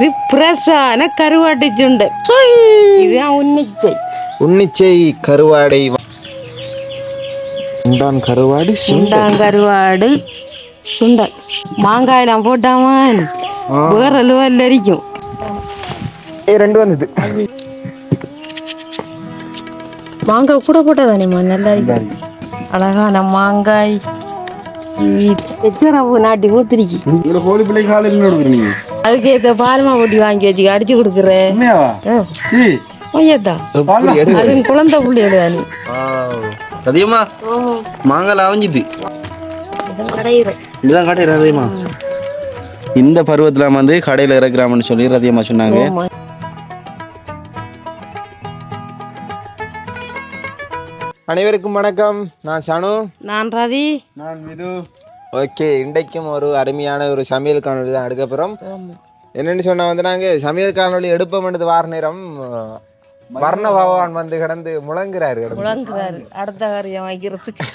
இது பிரசான கருவாட்டு சுண்டை இதுதான் உன்னிச்சை உன்னிச்சை கருவாடை உண்டான் கருவாடு சுண்டல் சுண்டாங்கருவாடு சுண்டல் மாங்காயெல்லாம் போட்டாமன் வேற லெவல்ல இருக்கும் ரெண்டு வந்தது மாங்காய் கூட போட்டதானேம்மா நல்லா இருக்கும் அழகான மாங்காய் நாட்டி ஊத்திரிக்கி கோழி பிள்ளை காலையில் என்ன கொடுக்குறீங்க அதுக்கு ஏற்ற பால்மா பொடி வாங்கி வச்சு அடிச்சு கொடுக்குறேன். அது குழந்தை புள்ளி எடுதானு அதிகமா மாங்காய் அவிஞ்சுது இதுதான் அதிகமா இந்த பருவத்தில் வந்து கடையில் இறக்குறாமன்னு சொல்லி ரதியம்மா சொன்னாங்க. அனைவருக்கும் வணக்கம். நான் சனு. நான் ரதி நான் மிது. ஓகே இன்றைக்கும் ஒரு அருமையான ஒரு சமையல் காணொலி தான். எடுக்க போகிறோம். என்னென்னு சொன்னா வந்து நாங்கள் சமையல் காணொலி எடுப்போம்ன்றது வார நேரம் வர்ண பகவான் வந்து கிடந்து முழங்குறாரு. முழங்குறாரு. அடுத்த காரியம் வைக்கிறதுக்கு.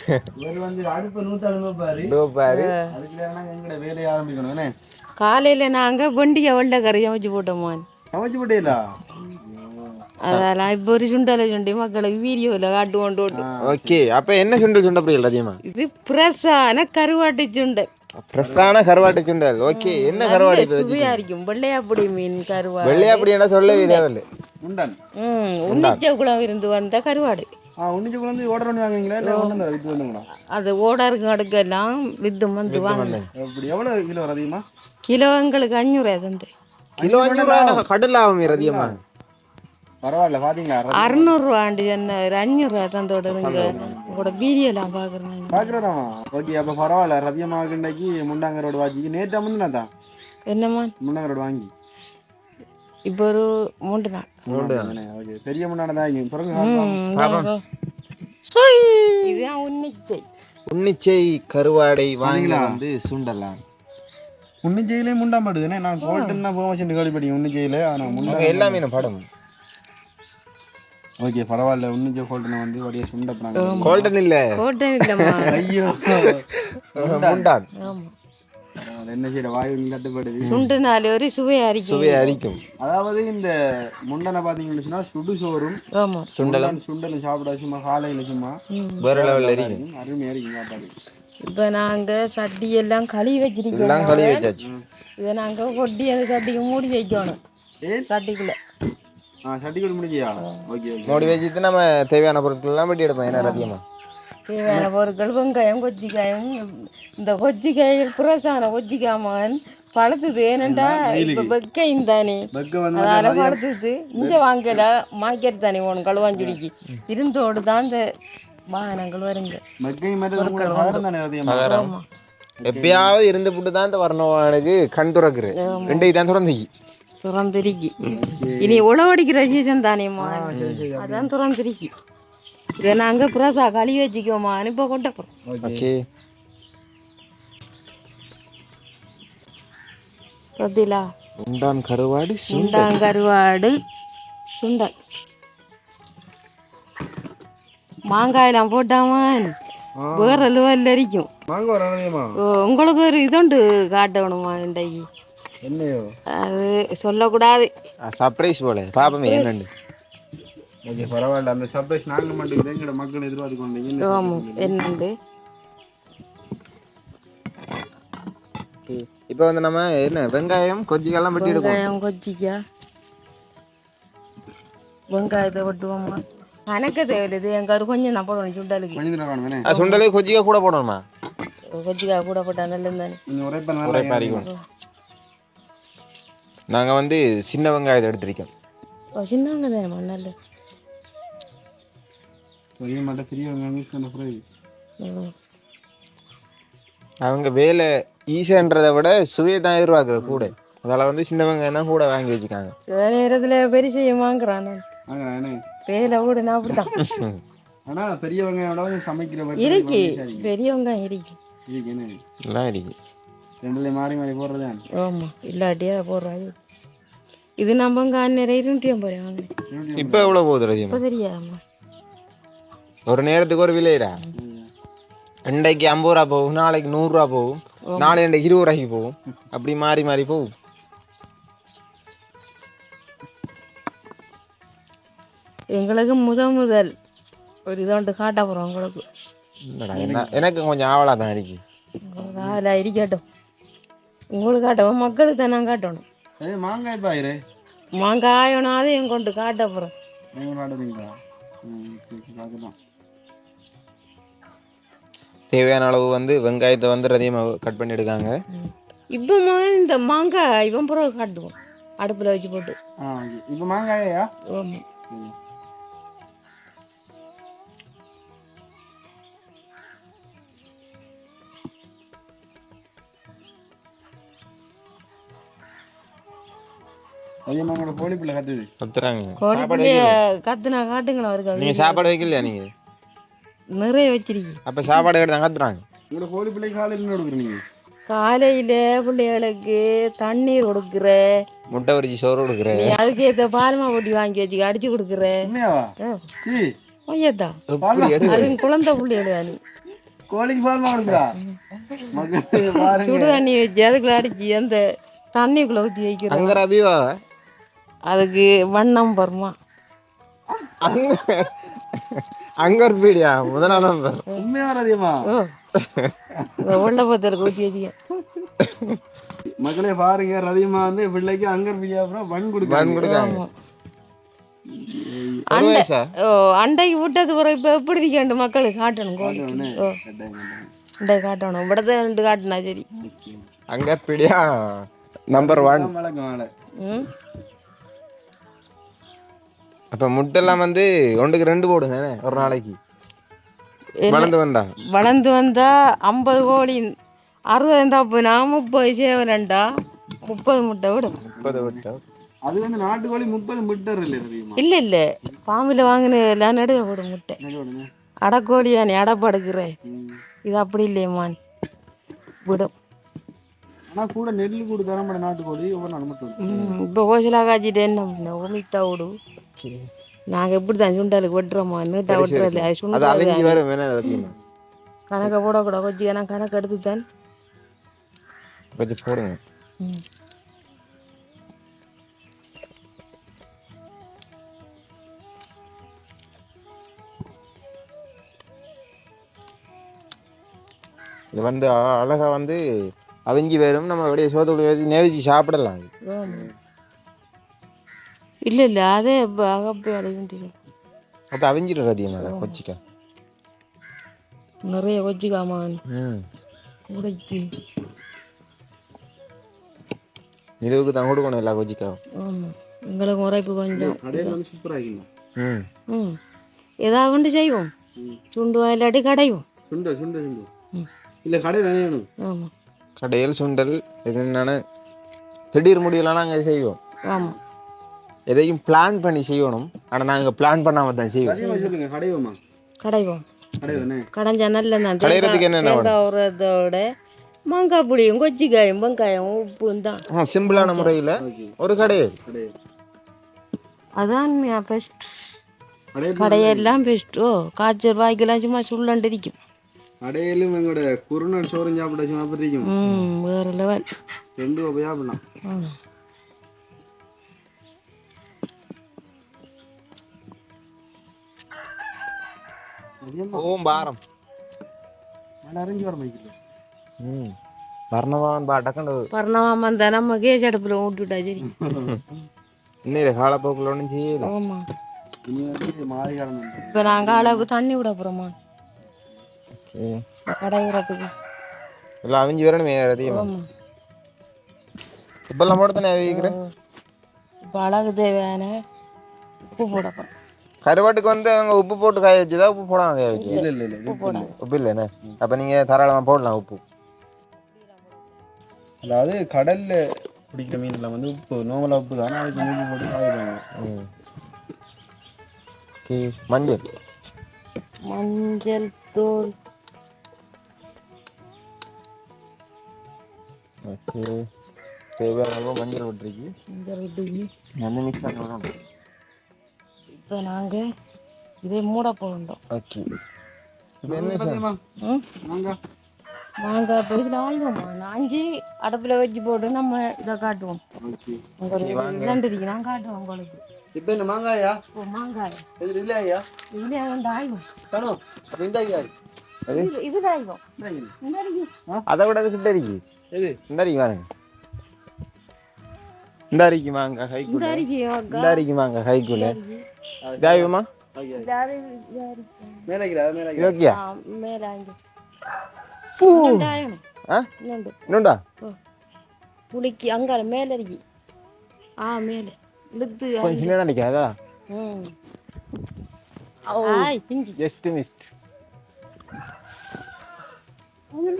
இவர் வந்து அடுப்பு நூத்தாள் நூப்பாரு. இதோ பாரு அதுக்குள்ள நாங்கள் எங்கட வேலையை ஆரம்பிக்கணும். காலையில நாங்க வெண்டிய வெள்ளை கறியம் வச்சு போட்டோமான் சமைச்சு போட்டீங்களா? அதெல்லாம் இப்போ ஒரு சுண்டலை சுண்டி மக்களுக்கு வீடியோவில் காட்டுவோம் ஓகே அப்ப என்ன சுண்டல் சுண்ட புரியல அதிகமா இது பிரசான கருவாட்டு சுண்டை ஃப்ரெஷ்ஷான கருவாட்டு சுண்டல் ஓகே என்ன கருவாடு இது வச்சு சுவையா இருக்கும் வெள்ளையாப்படி மீன் கருவாடு வெள்ளையாப்படி என்ன சொல்லவே தேவையில்லை உண்டான் ம் உன்னிச்ச குளம் இருந்து வந்த கருவாடு ஆ உன்னிச்சு குழந்தை ஓடர் பண்ணி வாங்குவீங்களா இல்லை கொண்டு வந்து விட்டு வந்துங்களா அது ஓடாருக்கு அடுக்கெல்லாம் வித்து வந்து வாங்க எப்படி எவ்வளோ கிலோ எங்களுக்கு அஞ்சூறு தந்து கிலோ அஞ்சூறு கடல் ஆகும் அதிகமா பரவாயில்ல பாத்தீங்களா? அறுநூறுவாண்டு என்ன ஒரு அஞ்சூறுவா தந்தோட இருங்க உங்களோட வீடியோலாம் பார்க்குறாங்க பார்க்குறதாமா ஓகே அப்போ பரவாயில்ல ரத்தியமாக இன்றைக்கு முண்டாங்கரோடு வாங்கி நேற்று முந்தினா தான் என்னம்மா? முண்டாங்கரோடு வாங்கி. இப்போ ஒரு மூன்று நாள். ஓகே பெரிய முன்னாடி தான் பிறகு. இதுதான் உன்னிச்சை. உன்னிச்சை கருவாடை வாங்கி வந்து சுண்டலாம் உன்னிச்சையிலே முண்டாம்பாடு தானே நான் கோல்டன் தான் போக வச்சுட்டு கேள்விப்பட்டீங்க உன்னிச்சையில். ஆனால் முண்டா எல்லாமே நான் படம். ஓகே பரவாயில்ல. உன்னிச்சை கோல்டனை வந்து வடிய சுண்டப்புறாங்க கோல்டன் இல்ல. கோட்டை இல்லைம்மா. ஐயோ. முண்டான். என்ன செய்யற? வாயு கட்டுப்படுது. சுண்டுனாலே ஒரு சுவையா இருக்கும் சுவை அரிக்கும். அதாவது இந்த முண்டனை பார்த்தீங்கன்னு சொன்னா சுடு சோறும் ஆமா. சுண்டலும். சுண்டலும் சாப்பிட சும்மா காலையில் சும்மா வேற லெவல்ல அரிக்கும். அருமையாக இருக்கும் சாப்பாடு. இப்போ நாங்க சட்டி எல்லாம் கழுவி வச்சிருக்கோம். எல்லாம் கழுவி வச்சாச்சு. இதை நாங்க கொட்டி அந்த சட்டிக்கு மூடி வைக்கணும். சட்டிக்குள்ள. முடிஞ்சியா ஓகே மூடி வச்சுட்டு நம்ம தேவையான பொருட்கள் எல்லாம் வெட்டி எடுப்போம் ஏன்னா அதிகமா. தேவையான பொருட்கள் வெங்காயம் கொச்சிக்காயம் இந்த கொச்சிக்காய்கள் புரசான கொச்சிக்காமன் பழுத்துது. ஏனண்டா இப்ப வெக்கையும் தானே. பழுத்துது. வாங்கல மார்க்கெட் தானே போகணும் களுவாஞ்சுடிக்கு இருந்தோடு தான் இந்த வாகனங்கள் வருங்க. அதிகமாக எப்பயாவது இருந்து புட்டு தான் இந்த வர்ணவானுக்கு கண் துறக்குது. ரெண்டைக்கு தான் திறந்துக்கி துறந்திருக்கி இனி உழவடிக்கிற சீசன் தானேம்மா அதான் துறந்திருக்கி இதை நாங்க புரசா கழுவி வச்சுக்கோமா அனுப்ப கொண்டு ஓகே பத்திலா உண்டான் கருவாடு சு- சுண்டாங்கருவாடு சுண்டல் மாங்காயெல்லாம் போட்டாமன் வேற லெவல்ல இருக்கும் உங்களுக்கு ஒரு இதுண்டு காட்டணுமா இன்றைக்கு என்னையோ? அது சொல்லக்கூடாது. சர்ப்ரைஸ் போல. பாப்பமே என்னண்டு ஓகே பரவாயில்ல அந்த சர்ப்ரைஸ் நாங்கள் மட்டும் எங்கட மக்கள் எதிர்பார்த்து கொண்டீங்க ஆமாம் என்னண்டு? இப்போ வந்து நம்ம என்ன வெங்காயம் கொஜ்ஜிக்கெல்லாம் வெட்டி எடுப்போம் வெங்காயம் கொச்சிக்கா வெங்காயத்தை வெட்டுவோம்மா. கணக்க தேவையில்லை எங்காவது கொஞ்சம் நான் போடணும் சுண்டலுக்கு. கொஞ்சம் நேரம் காணும் தானே ஆ, சுண்டலே கொஜ்ஜிக்கா கூட போடணுமா? கொச்சிக்காய் கூட போட்டா நல்லது தானே உரைப்ப நல்லா நாங்கள் வந்து சின்ன வெங்காயத்தை எடுத்திருக்கோம். பெரிய வெங்காயம் யூஸ் பண்ண பிறகு ம். அவங்க வேலை ஈஸின்றதை விட சுவையை தான் எதிர்பார்க்குற கூட. அதில் வந்து சின்ன வெங்காயம் தான் கூட வாங்கி வச்சுக்காங்க. சில நேரத்தில் பெருசையும் வாங்குறான். வேலை கூட நான் அப்படித்தான். ஆனா பெரிய வெங்காயம் விட சமைக்கிற இருக்கு. ஈஸியா இருக்கு. பெரிய வெங்காயம் இருக்கு. இருக்கு என்ன? எல்லாம் இருக்கு. ரெண்டுலையும் மாறி மாறி போடுறது ஆமாம் இல்லாட்டியா போடுறாங்க இது நம்ம நிறைய இருநூற்றியம் போகிறேன் இப்போ எவ்வளோ போகுது ரஜிமா இப்போ தெரியாமா. ஒரு நேரத்துக்கு ஒரு விலைடா. ரெண்டைக்கு ஐம்பது ரூபா போகும் நாளைக்கு நூறுரூவா போகும் நாலு ரெண்டு இருபது ரூபாய்க்கு போகும். அப்படி மாறி மாறி போகும். எங்களுக்கு முத முதல் ஒரு இதோண்டு காட்ட போகிறோம் உங்களுக்கு. எனக்கு கொஞ்சம் ஆவலாக தான் இருக்கு ஆவலாக இருக்கட்டும். உங்களுக்கு காட்டவும் மக்களுக்கு தான் காட்டணும். அது மாங்காய் பாயிரு. மாங்காயோனாவது எங்க கொண்டு காட்ட போகிறோம் நீங்கள் சரி, பார்க்கலாம் தேவையான அளவு வந்து வெங்காயத்தை வந்து அதிகமாக கட் பண்ணி எடுக்காங்க. இப்போ இந்த மாங்காய் இவன் பிறகு காட்டுவோம். அடுப்பில் வச்சு போட்டு. ஆ இப்போ மாங்காயா? ஆமா. ஐயா உங்களோட கோழி பிள்ளை கத்துது. கத்துறாங்க. கோழி பிள்ளைய கத்துனா காட்டுங்களா அவருக்கு நீங்கள் சாப்பாடு வைக்கலையா நிறைய வச்சிருக்கீங்க. அப்போ சாப்பாடு எடுத்து கத்துறாங்க. உங்களோட கோழி பிள்ளை காலையில் என்ன கொடுக்குறீங்க காலையில பிள்ளைகளுக்கு தண்ணீர் கொடுக்குற. முட்டை வரிச்சு சோறு கொடுக்குறேன் நீ அதுக்கு ஏற்ற பால்மா பொட்டி வாங்கி வச்சு அடிச்சு கொடுக்குற. ஐயத்தான் அது குழந்தை பிள்ளைகளு நீ. கோழிக்கு பால்மா கொடுக்குறா சுடு தண்ணி வச்சு அதுக்குள்ள அடிச்சு அந்த தண்ணிக்குள்ள ஊற்றி வைக்கிற அங்கே ரபிவா அதுக்கு வண்ணம் வருமா? அங்க ஒரு பீடியா முதல் நம்பர் உண்மையா அதிகமா உள்ளபத்தில் கூச்சி அதிகம் மக்களே பாருங்க ரதிமா வந்து பிள்ளைக்கு அங்கர் பீடியா அப்புறம் வன் கொடுக்க வன் கொடுக்காம அண்டை விட்டது பிறகு இப்போ எப்படி கேண்டு மக்களுக்கு காட்டணும் அண்டை காட்டணும். இவ்வளோதான் ரெண்டு காட்டினா சரி. அங்கர் பீடியா நம்பர் ஒன் வழக்கம் அப்போ முட்டைலாம் வந்து ஒன்றுக்கு ரெண்டு போடுங்க ஒரு நாளைக்கு. வளர்ந்து வந்தா? வளர்ந்து வந்தா ஐம்பது கோழி அறுபது தப்புனா முப்பது சேவலண்டா? முப்பது முட்டை விடும் முப்பது விட்டா அது வந்து நாட்டுக்கோழி முப்பது மீட்டர் இல்லை இல்லை இல்லை. பாம்பில் வாங்கின எல்லாம் நடுக விடும் முட்டை. அடக்கோழியா நீ? அடப்படுக்கிற ம். இது அப்படி இல்லையம்மான் விடும் ஆனா கூட நெல்லு கூட தர மாட்டேன் நாட்டுக்கோழி ஒவ்வொரு நாள் மட்டும். இப்போ கோசலா காய்ச்சிட்டு என்ன பண்ண உமித்தா விடு. நாங்கள் எப்படி தான் சுண்டலுக்கு வெட்டுறோமா நீட்டா வெட்டுறதில்ல அது அது சுண்டல் கணக்கை போடக்கூட கொஞ்சம் ஏன்னா கணக்கு எடுத்து தான் கொஞ்சம் போடுங்க. இது வந்து அழகா வந்து அவிஞ்சி வரும் நம்ம அப்படியே சோத்துக்குள்ள வச்சு நேவிச்சு சாப்பிடலாம். அகப்பே அடைய வேண்டியது. அது அவிஞ்சிடும் ரதியமா அதை கொச்சிக்க. நிறைய வச்சுக்காமா ம். உடைச்சி இதுவுக்கு தான் கொடுக்கணும் எல்லா கொச்சிக்காவும். ஆமா. எங்களுக்கு உரைப்பு கொஞ்சம் ம். ம். ஏதாவது ஒன்று செய்வோம். சுண்டு இல்லாட்டி கடையும் சுண்டை சுண்டை சுண்டு ம். இல்லை கடை வேணும்? ஆமாம் கடையில் சுண்டல் இது என்னென்ன திடீர் முடியலாம் நாங்கள் செய்வோம். ஆமாம் எதையும் பிளான் பண்ணி செய்யணும். ஆனால் நாங்கள் பிளான் பண்ணாமல் தான் செய்வோம் சொல்லுங்க கடையோமா? கடைவோம். கடை வேணே கடைஞ்சா நல்ல வேணும்? தேங்காய் உரத்தோட மாங்காய் புளியும் கொச்சிக்காயும் வெங்காயம் உப்பும் தான். ஆ சிம்பிளான முறையில் ஒரு கடையில் கடை அதான் பெஸ்ட் கடை கடையெல்லாம் பெஸ்ட் ஓ காய்ச்சல் வாய்க்கெல்லாம் சும்மா சுள்ளண்டு இருக்கும். கடையிலும் எங்களோட குருணல் சோறும் சாப்பிட சாப்பிட்றீங்க ம் வேறு லெவல் ரெண்டு சாப்பிடலாம். சரி இன்னும் காலப்போக்கில் ஒன்றும் செய்யல ஆமா இனி வந்து மாறி காலம் இப்போ நாங்கள் அளவுக்கு தண்ணி விட போகிறோமா சரி. கடைகிறதுக்கு எல்லாம் அவிஞ்சு வரணுமே அதிகமாக இப்பெல்லாம் போட்டு தானே இப்போ அழகு தேவையான உப்பு போட போகிறோம் கருவாட்டுக்கு வந்து அவங்க உப்பு போட்டு காய வச்சுதா உப்பு போடாம காய வச்சு இல்லை இல்லை இல்லை உப்பு போட உப்பு இல்லைண்ணே அப்போ நீங்கள் தாராளமாக போடலாம் உப்பு. அதாவது கடல்ல பிடிக்கிற மீன்ல வந்து உப்பு நோமலா உப்பு தானே. அதுக்கு உப்பு போட்டு ஓகே மஞ்சள். மஞ்சள் தூள். ஓகே. தேவையான மஞ்சள் விட்டுருக்கு மஞ்சள் விட்டு வந்து மிக்ஸ் பண்ணி இப்போ நாங்கள் இதே மூட போகணும் ஓகே. இப்போ என்ன சார் நாங்கள் இப்போ இதில் நாஞ்சி அடுப்பில் வச்சு போட்டு நம்ம இதை காட்டுவோம். உங்களுக்கு ரெண்டு இருக்கு. நான் காட்டுவோம் உங்களுக்கு. இப்போ என்ன மாங்காயா? ஓ மாங்காய். இது இல்லை ஐயா இதுல வந்து ஆய்வும் அப்போ இந்த ஐயா இது இது ஆய்வும் இருக்கு. அதை விட அது கிட்ட இருக்கு. எது? இந்த பாருங்க. இந்த அரிக்கு வாங்க. இந்த கைக்குள்ள இருக்கு அக்கா. இந்த அரிக்கு வாங்க மேல அங்க. பூ. இன்னொண்டு? புளிக்கு அங்கால மேல இருக்கு ஆ மேல. இழுத்து கொஞ்சம் சின்ன நினைக்காதா ம். ஆய் பிஞ்சு. ஜஸ்ட் மிஸ்ட்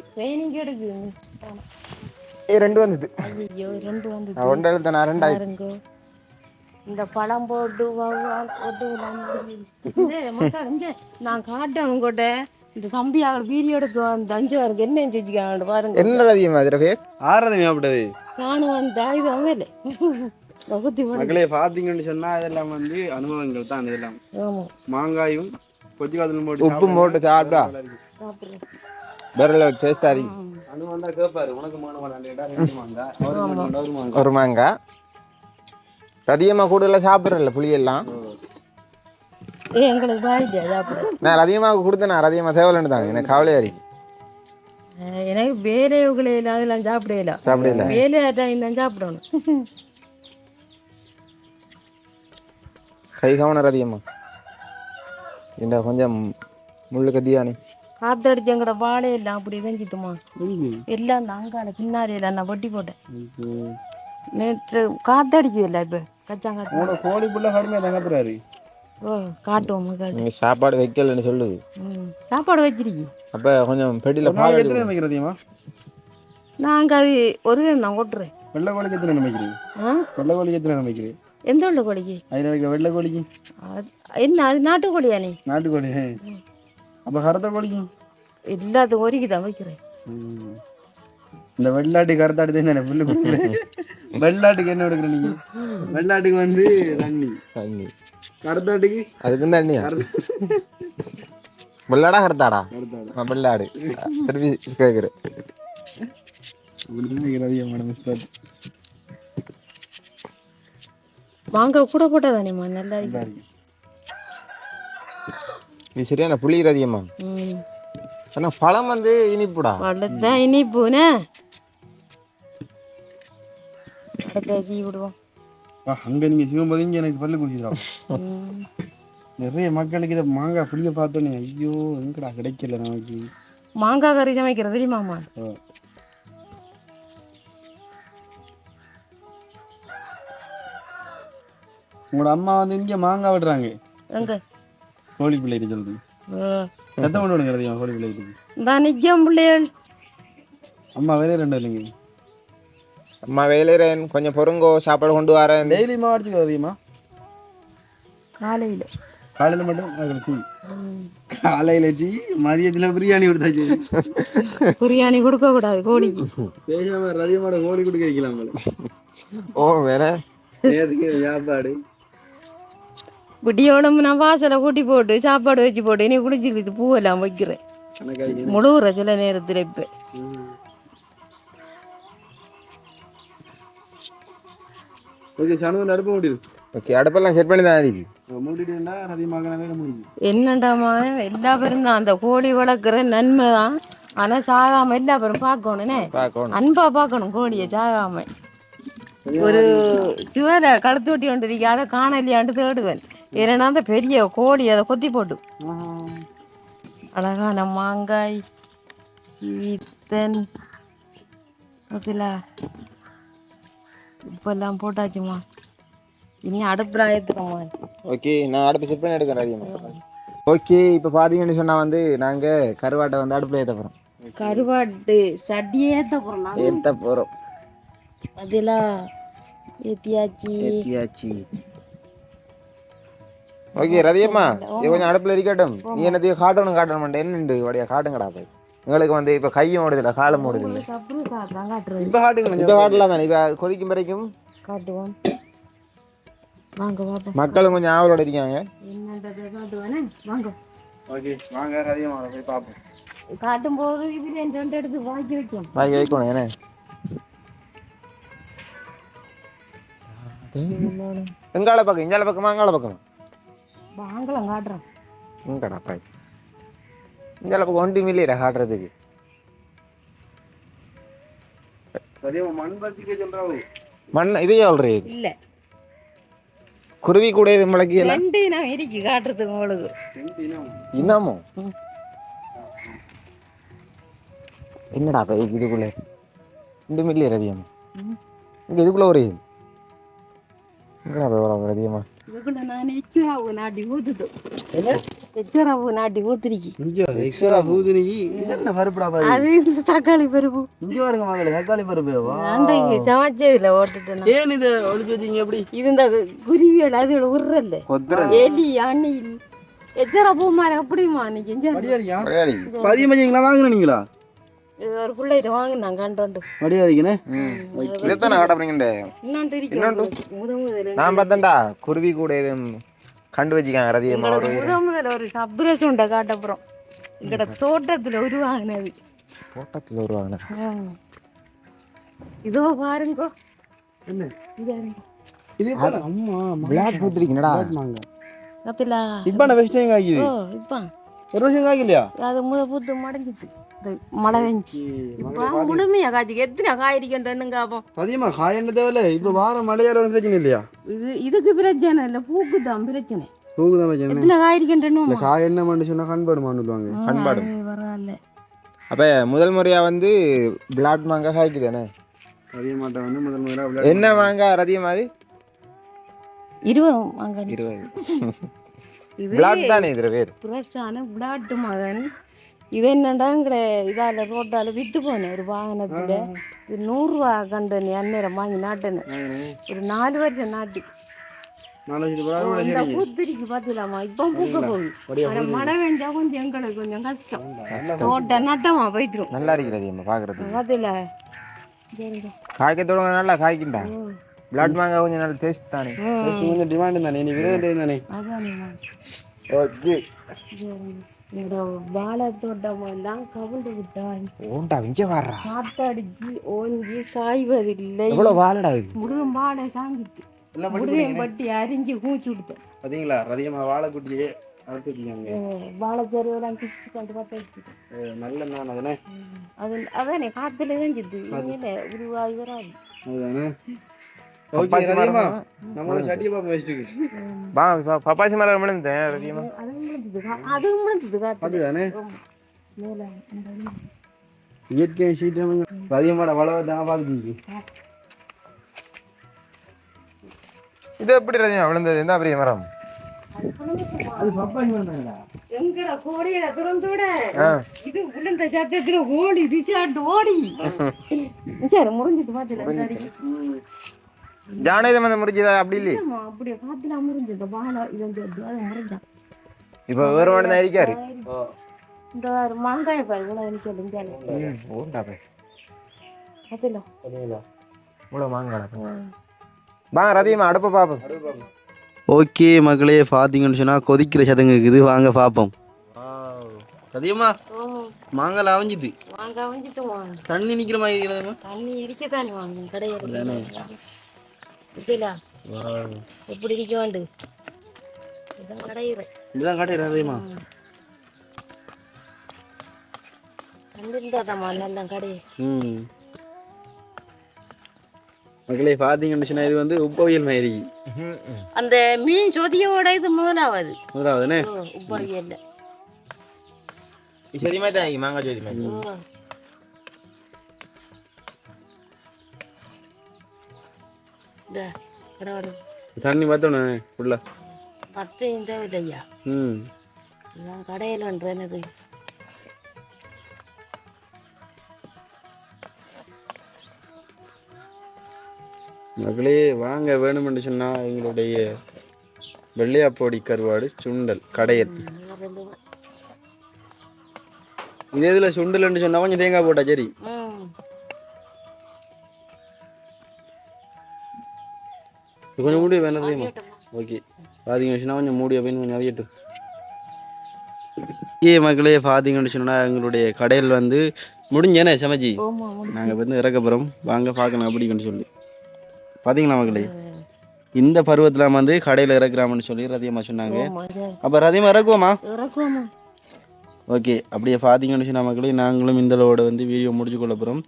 ட்ரைனிங் எடுக்கு ரெண்டு வந்தது. ஐயோ ரெண்டு வந்து நான் ஒன்று பாருங்க. இந்த பழம் போட்டு போட்டு நான் காட்டணும் கூட இந்த தம்பி அவள் வீடியோ எடுக்க அந்த அஞ்சு வாருக்கு என்ன செஞ்சுக்காங்க பாருங்க. என்ன அதிகமா அதில் பேர்? ஆறது மேப்பட்டது நானும் அந்த இது அவல பகுதி மக்களே பார்த்தீங்கன்னு சொன்னா இதெல்லாம் வந்து அனுபவங்கள் தான் இதெல்லாம். ஆமா. மாங்காயும் கொத்தி காதலும் போட்டு உப்பு போட்டு சாப்பிட்டா? சாப்பிடுறேன். விரல டேஸ்ட் அனுபவம் தான் கேட்பாரு உனக்கு ஒரு அதிகமாக கூடுதலாக சாப்பிட்றல புளியெல்லாம்? ஏ எங்களுக்கு நான் அதிகமாக கொடுத்தேன். நான் அதிகமாக தேவையில்லைன்னு தாங்க எனக்கு கவலையா இருக்கு. எனக்கு வேலையுகளே அதெல்லாம் சாப்பிடல. சாப்பிடல. வேலை டைம் தான் சாப்பிடணும். கை கவனர் அதிகமா. இந்த கொஞ்சம் முள்ளு கத்தியானி. காத்தடிச்சு எங்கட வாழை எல்லாம் அப்படி செஞ்சுட்டுமா எல்லாம் நாங்கால பின்னாடி எல்லாம் நான் வட்டி போட்டேன். நேற்று காத்தடிக்குது இல்லை இப்போ உங்களோட கோழி புள்ள கடுமையாக தங்கத்துறாரு ஓ காட்டுவோம் சாப்பாடு வைக்கலன்னு சொல்லுது. சாப்பாடு வச்சிருக்கி? அப்போ கொஞ்சம் பெட்டியில் பால் எத்தனை வைக்கிறதியம்மா நாங்கள் அது ஒரு நான் கொட்டுறேன் வெள்ளை கோழிக்கு எத்தனை வைக்கிறீங்க ஆ? வெள்ளை கோழிக்கு எத்தனை வைக்கிறீங்க எந்த உள்ள கோழிக்கு? அதில் இருக்கிற வெள்ளை கோழிக்கு? அது என்ன அது நாட்டுக்கோழியா நீ? நாட்டுக்கோழி அப்போ கருத்த கோழிக்கு எல்லாத்துக்கும் ஒருக்கி தான் வைக்கிறேன் இந்த வெள்ளாட்டு கருத்தாட்டு தான் என்ன புல்லு கொடுக்குறேன் வெள்ளாட்டுக்கு என்ன கொடுக்குற நீங்க வெள்ளாட்டுக்கு வந்து தண்ணி தண்ணி கருத்தாட்டுக்கு அதுக்கு தண்ணியா வெள்ளாடா கருத்தாடா கருத்தாடு வெள்ளாடு திருப்பி கேட்குறேன் மாங்காய் கூட போட்டாதானேம்மா நல்லா இருக்கு இது சரியான புளி அதிகமா ஆனால் பழம் வந்து இனிப்புடா. பழத்தான் இனிப்புனே அடுத்த சீ விடுவோம் அங்க நீங்க சிவம்பதிங்க எனக்கு பல்லு குடிச்சிடும். நிறைய மக்களுக்கு இதை மாங்காய் புளிய பார்த்தோன்னே ஐயோ எங்கடா கிடைக்கல நமக்கு? மாங்காய் கறி சமைக்கிறது தெரியுமாம்மா. உங்களோட அம்மா வந்து இங்க மாங்காய் விடுறாங்க. எங்க? கோழி பிள்ளைகிட்ட சொல்லுது சத்தம் கொண்டு விடுங்க ரதியம்மா, கோழி பிள்ளைகிட்ட இந்த நிஜம் பிள்ளைகள் அம்மா வேற ரெண்டு இல்லைங்க அம்மா வேலைறேன் கொஞ்சம் பொறுங்கோ சாப்பாடு கொண்டு வரேன் டெய்லி மா அடிச்சுக்கோ அதிகமா காலையில் காலையில மட்டும் டீ காலையில டீ மதியத்துல பிரியாணி கொடுத்தாச்சு பிரியாணி கொடுக்க கூடாது கோழிக்கு பேசாம ரதியமாட கோழி கொடுக்க வைக்கலாம் போல ஓ வேற சாப்பாடு விடியோளம் நான் வாசலை கூட்டி போட்டு சாப்பாடு வச்சு போட்டு நீ குடிச்சிக்கிட்டு பூவெல்லாம் வைக்கிறேன் முழுகுற சில நேரத்தில் இப்போ ஓகே சனு வந்து அடுப்பு மூடிடு ஓகே அடுப்பெல்லாம் செட் பண்ணி தான் இருக்கு மூடிட்டுன்னா ரதியமாக வேலை முடியும் என்னண்டாமா எல்லா பேரும் தான் அந்த கோழி வளர்க்குற நன்மை தான் ஆனால் சாகாம எல்லா பேரும் பார்க்கணுண்ணே பார்க்கணும் அன்பா பார்க்கணும் கோழியை சாகாம ஒரு சுவரை கழுத்து ஒட்டி கொண்டு இருக்கு அதை காணலையாண்டு தேடுவேன் ஏன்னா அந்த பெரிய கோழி அதை கொத்தி போட்டு. அழகான மாங்காய் சீத்தன் ஓகேலா இப்பெல்லாம் போட்டாச்சுமா இனி அடுப்புலாம் ஏற்றுக்கோமா ஓகே நான் அடுப்பு செட் பண்ணி எடுக்கிறேன் ஓகே இப்போ பார்த்தீங்கன்னு சொன்னால் வந்து நாங்கள் கருவாட்டை வந்து அடுப்பில் ஏற்ற போகிறோம் கருவாட்டு சட்டியே ஏற்ற போகிறோம் ஏற்ற போகிறோம் அதெல்லாம் ஏற்றியாச்சு ஏற்றியாச்சு ஓகே ரதியம்மா இது கொஞ்சம் அடுப்பில் இருக்கட்டும். நீ என்னத்தையும் காட்டணும் காட்டணும் மாட்டேன் என்னண்டு வடியா காட்டுங்கடா போய். எங்களுக்கு வந்து இப்போ கையும் ஓடுதில்ல காலும் ஓடுதில்ல இப்போ காட்டுங்க இப்போ காட்டலாம் தானே இப்போ கொதிக்கும் வரைக்கும்? காட்டுவோம். மக்களும் கொஞ்சம் ஆவலோட இருக்காங்க. என்னன்றதை காட்டுவானே? வாங்க. ஓகே வாங்க ரதியமாக போய் பார்ப்போம். காட்டும் போது இதுல ரெண்டு எடுத்து வாங்கி வைக்கும் வாங்கி வைக்கணும் ஏன்னா எங்கால பக்கம் இங்கால பக்கமா அங்கால பக்கமா? வாங்கலாம் காட்டுறேன் இங்கடா பாய். இங்கால பக்கம் ஒன்றும் இல்லையா காட்டுறதுக்கு மண் இதே சொல்றேன் இல்ல. குருவி கூட இது முளைக்கு ரெண்டு நான் இருக்கு காட்டுறதுக்கு உங்களுக்கு. இன்னமும் என்னடா பை இதுக்குள்ள? ரெண்டு மில்லி ரதியம் இங்க இதுக்குள்ள ஒரு என்னடா பை ஒரு ரதியமா எச்சராவு நாட்டி ஊத்துது எச்சராவு நாட்டி ஊத்துருக்கி இங்கே எக்ஸ்ட்ரா பூதுனி இது என்ன பருப்புடா பாரு அது இந்த தக்காளி பருப்பு இங்கே வருங்க மகளே தக்காளி பருப்பு வா அன்றைக்கு சமைச்சதுல ஓட்டுட்டேன் ஏன் இதை ஒளிச்சு வச்சீங்க எப்படி இது இந்த குருவியோட அதோட உருறல்ல எலி எச்சரா அப்படிமா அன்னைக்கு பதியம் வாங்கினீங்களா ஒரு பிள்ளைகிட்ட வாங்க நான் கண்டு மடியாதிக்கனே இதைத்தானே காட்டப்படுங்கண்ட இன்னொன்று நான் பார்த்தேன்டா குருவி கூட இது கண்டு வச்சுக்காங்க ரதியமா ஒரு முத முதல்ல ஒரு சப்ரேஷன் உண்ட காட்டப்புறம் எங்கட தோட்டத்துல உருவாங்கினது தோட்டத்தில் வருவாங்க இதோ பாருங்க. என்ன? இது இது அம்மா விளையாட்டு பூத்திருக்கீங்கடா மாங்க கத்திலா. இப்போ நான் வெஸ்ட் காய்க்குது? ஓ இப்ப. ஒரு வருஷம் காய்க்கலையா? அது முத புத்து மடங்கிச்சு இது மழை வெஞ்சி இப்ப முழுமையா காய்ச்சி எத்தனை காய் இருக்கின்றன்னு காப்போம் அதிகமா காய் என்ன தேவையில்ல இப்போ வாரம் மழையால பிரச்சனை இல்லையா இது இதுக்கு பிரச்சனை இல்லை பூக்கு தான் பிரச்சனை பூகுதான் பிரச்சனை எத்தனை காய் இருக்கின்றன்னு இல்லை காய் என்ன பண்ணு சொன்னா கண்பாடு பண்பாடு. பரவாயில்ல அப்ப முதல் முறையா வந்து பிளாட் மாங்காய் மாட்டேன் வந்து முதல் என்ன மாங்காய் ரதியம் அது இருபது பிளாட் தானே இதுல பேர் பிரசான விளாட்டு மகன் இது என்னண்டாங்கிற இதால ரோட்டால வித்து போனேன் ஒரு வாகனத்துல. இது நூறுரூவா கண்டனி அந்நேரம் வாங்கி நாட்டுன்னு ஒரு நாலு வருஷம் நாட்டு. பூத்திரிக்கு பார்த்துலாமா இப்போ பூக்க போகுது. ஆனா மழை பெஞ்சா கொஞ்சம் எங்களுக்கு கொஞ்சம் கஷ்டம். தோட்ட நட்டமா போயிட்டுரும் நல்லா இருக்கு ரதியம்மா பாக்குறதுக்கு. அதுல. காய்க்க தொடங்க நல்லா காய்க்கிண்டா பிளாட் மாங்காய் கொஞ்சம் நல்ல டேஸ்ட் தானே. கொஞ்சம் டிமாண்ட் தானே நீ விருது தானே. ஓகே என்னோட வாழை தோட்டம் எல்லாம் கவிழ்ந்து விட்டாய் ஓண்டா இங்க வர்றா காத்தடிச்சு ஓஞ்சி சாய்வதில்லை எவ்வளவு வாழடா இது முருகன் பானை சாங்கிட்டு முருகன் பட்டி அரிஞ்சு கூச்சு விடுத்தேன் பாத்தீங்களா அதிகமா வாழைக்குட்டியே அறுத்து வச்சுக்காங்க வாழை தெருவெல்லாம் கிசிச்சு கொண்டு பார்த்து நல்ல நான் அதனே அது அதானே காத்துல தான் சித்து உருவாகி வராது அதுதானே பப்பாசி மரம்? காத்து அதுதானே. இயற்கை சீட்டு அதிகமான வளவை தான் பார்த்துட்டு இது எப்படி ரதியம்மா விழுந்தது? என்ன பெரிய மரம்? அது புழுங்குச்சுமா. அது பப்பாசி பண்ணாங்களா எங்கடா கோடியில திறந்து விட ஆ. இது விழுந்த சத்தத்துல ஓடி திசாட்டு ஓடி. சரி முடிஞ்சது பாத்துல ஜானகம் வந்து முடிஞ்சதா அப்படி இல்லையே? அப்படியே காத்துல முறிஞ்சது. வாழை இது அது முறிஞ்சான் இப்ப வேறு மட்டும் தான் இருக்காரு இந்த ஒரு மாங்காய் பாரு இவ்வளவு எனக்கு எழுந்தாலே ஓண்டா போய் அதுல. இவ்வளவு மாங்காடா வாங்க ரதியம்மா அடுப்ப பாப்போம் ஓகே மக்களே பார்த்தீங்கன்னு சொன்னால் கொதிக்கிற சதங்க இருக்குது வாங்க பார்ப்போம். ஓ. மாங்காய் அவிஞ்சுது. மாங்காய் வாங்க தண்ணி நிற்கிற மாதிரி இருக்கிறதுமா தண்ணி இருக்கத்தானே வாங்க கடையில். இதுல எப்படி இருக்க வேண்டு. இதான் கடையிறேன். இதுதான் காட்டுறேன் அதிகமா கண்டிருந்தாதாம்மா நல்லா கடையை ம். மக்களே பார்த்தீங்கன்னு சொன்னால் இது வந்து உப்பவியல் மாதிரி. அந்த மீன் சொதியோட இது முதலாவது. முதலாவதுனே? உப்பாவியல்ல. சரி மாதிரி தான் மாங்காய் ஜோதி மாதிரி. தண்ணி பார்த்தோண்ணே உள்ள பத்து இந்த இல்லையா ம் இதான் கடையிலன்றது மக்களே வாங்க வேணுமென்று சொன்னால் எங்களுடைய வெள்ளையாப்பொடி கருவாடு சுண்டல் கடையல் இது இதில் சுண்டல்னு சொன்னால் கொஞ்சம் தேங்காய் போட்டா சரி கொஞ்சம் மூடி வேணும் தெரியுமா? ஓகே. பார்த்தீங்கன்னு சொன்னால் கொஞ்சம் மூடி அப்படின்னு கொஞ்சம் அவியட்டும் ஏ மக்களே பார்த்தீங்கன்னு சொன்னால் எங்களுடைய கடையில் வந்து முடிஞ்சேனே சமைச்சி நாங்கள் வந்து இறக்க போகிறோம் வாங்க பார்க்கணும் அப்படின்னு சொல்லி. பார்த்தீங்களா மக்களே? இந்த பருவத்தில் வந்து கடையில் இறக்குறாமன்னு சொல்லி ரதியம்மா சொன்னாங்க. அப்போ ரதியம்மா இறக்குவோமா? ஓகே அப்படியே பார்த்தீங்கன்னு சொன்ன மக்களே நாங்களும் இந்தளவோட வந்து வீடியோ முடிச்சு கொள்ள போகிறோம்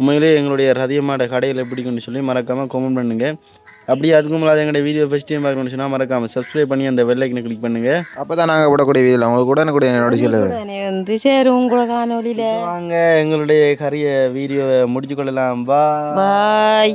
உண்மையிலே எங்களுடைய ரதியம்மாட கடையில் பிடிக்கும்னு சொல்லி மறக்காமல் கமெண்ட் பண்ணுங்க. அப்படியே அதுக்கு முன்னாடி எங்களுடைய வீடியோ ஃபஸ்ட் டைம் பார்க்கணும்னு சொன்னால் மறக்காமல் சப்ஸ்கிரைப் பண்ணி அந்த வெள்ளைக்கனை கிளிக் பண்ணுங்கள் அப்போ தான் நாங்கள் போடக்கூடிய வீடியோவில் உங்களுக்கு என்னோட சொல்லுது உடனே வந்து சேரும் உங்களை காணொலியில வாங்க எங்களுடைய கரிய வீடியோவை முடிச்சு கொள்ளலாம். பா பாய்